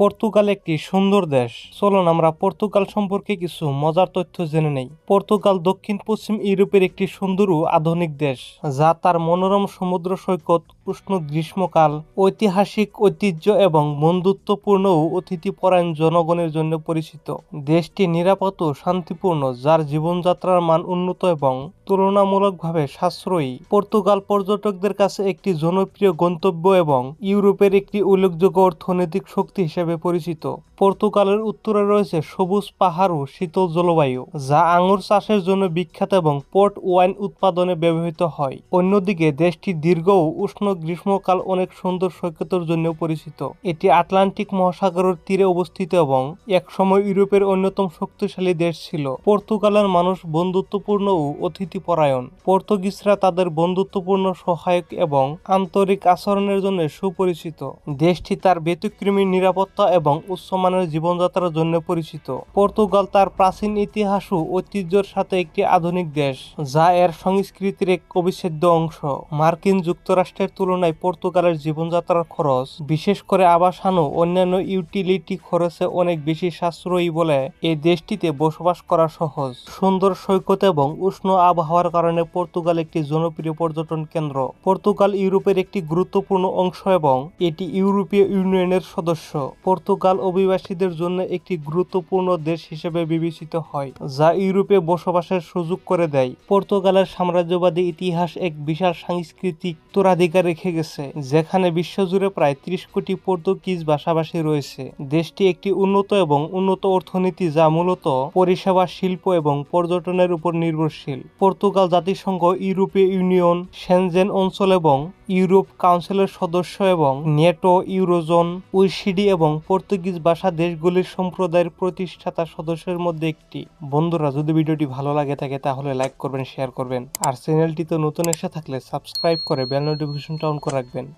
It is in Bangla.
পর্তুগাল একটি সুন্দর দেশ। চলুন আমরা পর্তুগাল সম্পর্কে কিছু মজার তথ্য জেনে নেই। পর্তুগাল দক্ষিণ পশ্চিম ইউরোপের একটি সুন্দর ও আধুনিক দেশ, যা তার মনোরম সমুদ্র সৈকত, উষ্ণ গ্রীষ্মকাল, ঐতিহাসিক ঐতিহ্য এবং বন্ধুত্বপূর্ণ ও অতিথিপরায়ণ জনগণের জন্য পরিচিত। দেশটি নিরাপদ ও শান্তিপূর্ণ, যার জীবনযাত্রার মান উন্নত এবং তুলনামূলকভাবে সাশ্রয়ী। পর্তুগাল পর্যটকদের কাছে একটি জনপ্রিয় গন্তব্য এবং ইউরোপের একটি উল্লেখযোগ্য অর্থনৈতিক শক্তি হিসেবে পরিচিত। পর্তুগালের উত্তরে রয়েছে সবুজ পাহাড় ও শীতল জলবায়ু, যা আঙুর চাষের জন্য বিখ্যাত এবং পোর্ট ওয়াইন উৎপাদনে ব্যবহৃত হয়। অন্যদিকে, দেশটি দীর্ঘ ও উষ্ণ গ্রীষ্মকাল অনেক সুন্দর সৈকতের জন্য পরিচিত। এটি আটলান্টিক মহাসাগরের তীরে অবস্থিত এবং একসময় ইউরোপের অন্যতম শক্তিশালী দেশ ছিল। পর্তুগালের মানুষ বন্ধুত্বপূর্ণ ও অতিথিপরায়ণ। পর্তুগিজরা তাদের বন্ধুত্বপূর্ণ সহায়ক এবং আন্তরিক আচরণের জন্য সুপরিচিত। দেশটি তার ব্যতিক্রমী নিরাপত্তা এবং উচ্চমানের জীবনযাত্রার জন্য পরিচিত। পর্তুগাল তার প্রাচীন ইতিহাস ও ঐতিহ্যের সাথে একটি আধুনিক দেশ, যা এর সংস্কৃতির এক অবিচ্ছেদ্য অংশ। মার্কিন যুক্তরাষ্ট্রের তুলনায় পর্তুগালের জীবনযাত্রার খরচ, বিশেষ করে আবাসন অন্যান্য ইউটিলিটি খরচে অনেক বেশি সাশ্রয়ী বলে এই দেশটিতে বসবাস করা সহজ। সুন্দর সৈকত এবং উষ্ণ আবহাওয়ার কারণে পর্তুগাল একটি জনপ্রিয় পর্যটন কেন্দ্র। পর্তুগাল ইউরোপের একটি গুরুত্বপূর্ণ অংশ এবং এটি ইউরোপীয় ইউনিয়নের সদস্য। পর্তুগাল অভিবাসীদের জন্য একটি গুরুত্বপূর্ণ দেশ হিসেবে বিবেচিত হয়, যা ইউরোপে বসবাসের সুযোগ করে দেয়। পর্তুগালের সাম্রাজ্যবাদী ইতিহাস এক বিশাল সাংস্কৃতিক উত্তরাধিকার রেখে গেছে, যেখানে বিশ্বজুড়ে প্রায় ত্রিশ কোটি পর্তুগিজ ভাষাভাষী রয়েছে। দেশটি একটি উন্নত এবং উন্নত অর্থনীতি, যা মূলত পরিষেবা, শিল্প এবং পর্যটনের উপর নির্ভরশীল। পর্তুগাল জাতিসংঘ, ইউরোপীয় ইউনিয়ন, সেনজেন অঞ্চল এবং ইউরোপ কাউন্সিলের সদস্য এবং নেটো, ইউরোজোন ওইসিডি এবং পর্তুগিজ ভাষা দেশগুলির সম্প্রদায়ের প্রতিষ্ঠাতা সদস্যের মধ্যে একটি। বন্ধুরা, যদি ভিডিওটি ভালো লাগে থাকে, তাহলে লাইক করবেন শেয়ার করবেন। আর চ্যানেলটি তো নতুন এসে থাকলে সাবস্ক্রাইব করে বেল নোটিফিকেশনটা অন করে রাখবেন।